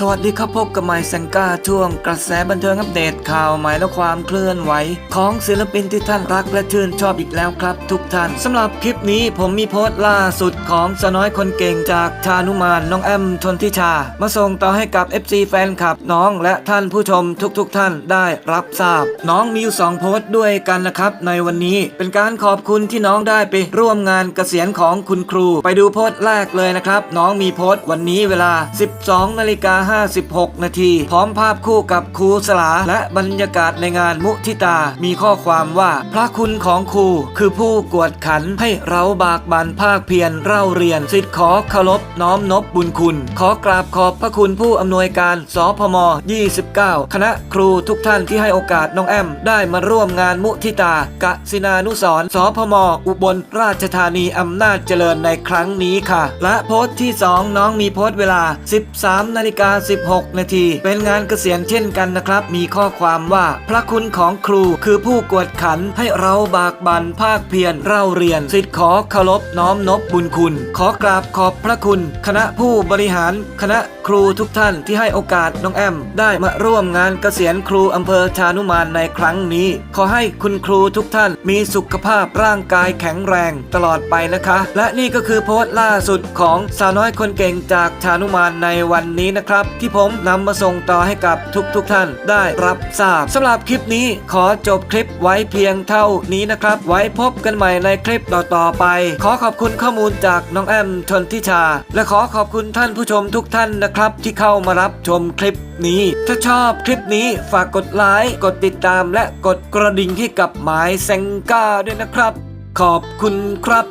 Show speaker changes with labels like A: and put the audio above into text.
A: สวัสดีครับพบกับไมค์แซงก้าช่วงกระแสบันเทิงอัปเดตข่าวใหม่และความเคลื่อนไหว ของศิลปินที่ท่านรักและชื่นชอบอีกแล้วครับ ทุกท่านสำหรับคลิปนี้ผมมีโพสต์ล่าสุดของสน้อยคนเก่งจากชานุมานน้องแอมชนทิชา มาส่งต่อให้กับ FC แฟนคลับน้องและท่านผู้ชมทุกๆทท่านได้รับทราบ น้องมีอยู่สองโพสต์ด้วยกันนะครับ ในวันนี้เป็นการขอบคุณที่น้องได้ไปร่วมงานเกษียณของคุณครู ไปดูโพสต์แรกเลยนะครับน้องมีโพสต์วันนี้เวลา 12นาฬิกา56 นาที พร้อมภาพคู่กับครูสลา และบรรยากาศในงานมุทิตา มีข้อความว่า พระคุณของครูคือผู้กวดขันให้เราบากบันภาคเพียรเร่าเรียนสิทธิ์ขอเคารพน้อมนบบุญคุณ ขอกราบขอบพระคุณผู้อำนวยการสพม 29 คณะครูทุกท่านที่ให้โอกาสน้องแอม ได้มาร่วมงานมุทิตากะสินานุสรสพม อุบลราชธานีอำนาจเจริญในครั้งนี้ค่ะ และโพสต์ที่ 2 น้องมีโพสต์เวลา 13นาฬิกา16 นาที เป็นงานเกษียณเช่นกันนะครับ มีข้อความว่า พระคุณของครูคือผู้กวดขันให้เราบากบันภาคเพียรเร่าเรียน สิทธิ์ขอเคารพน้อมนบบุญคุณ ขอกราบขอบพระคุณ คณะผู้บริหาร คณะครูทุกท่านที่ให้โอกาสน้องแอม ได้มาร่วมงานเกษียณครูอำเภอชานุมานในครั้งนี้ ขอให้คุณครูทุกท่านมีสุขภาพร่างกายแข็งแรงตลอดไปนะคะ และนี่ก็คือโพสต์ล่าสุดของสาวน้อยคนเก่งจากชานุมานในวันนี้นะครับที่ผมนำมาส่งต่อให้กับทุกๆทท่านได้รับทราบสำหรับคลิปนี้ขอจบคลิปไว้เพียงเท่านี้นะครับ ไว้พบกันใหม่ในคลิปต่อๆไป ขอขอบคุณข้อมูลจากน้องแอมชนทิชา และขอขอบคุณท่านผู้ชมทุกท่านนะครับ ที่เข้ามารับชมคลิปนี้ ถ้าชอบคลิปนี้ฝากกดไลค์กดติดตามและกดกระดิ่งให้กับหมายแซงก้าด้วยนะครับ ขอบคุณครับ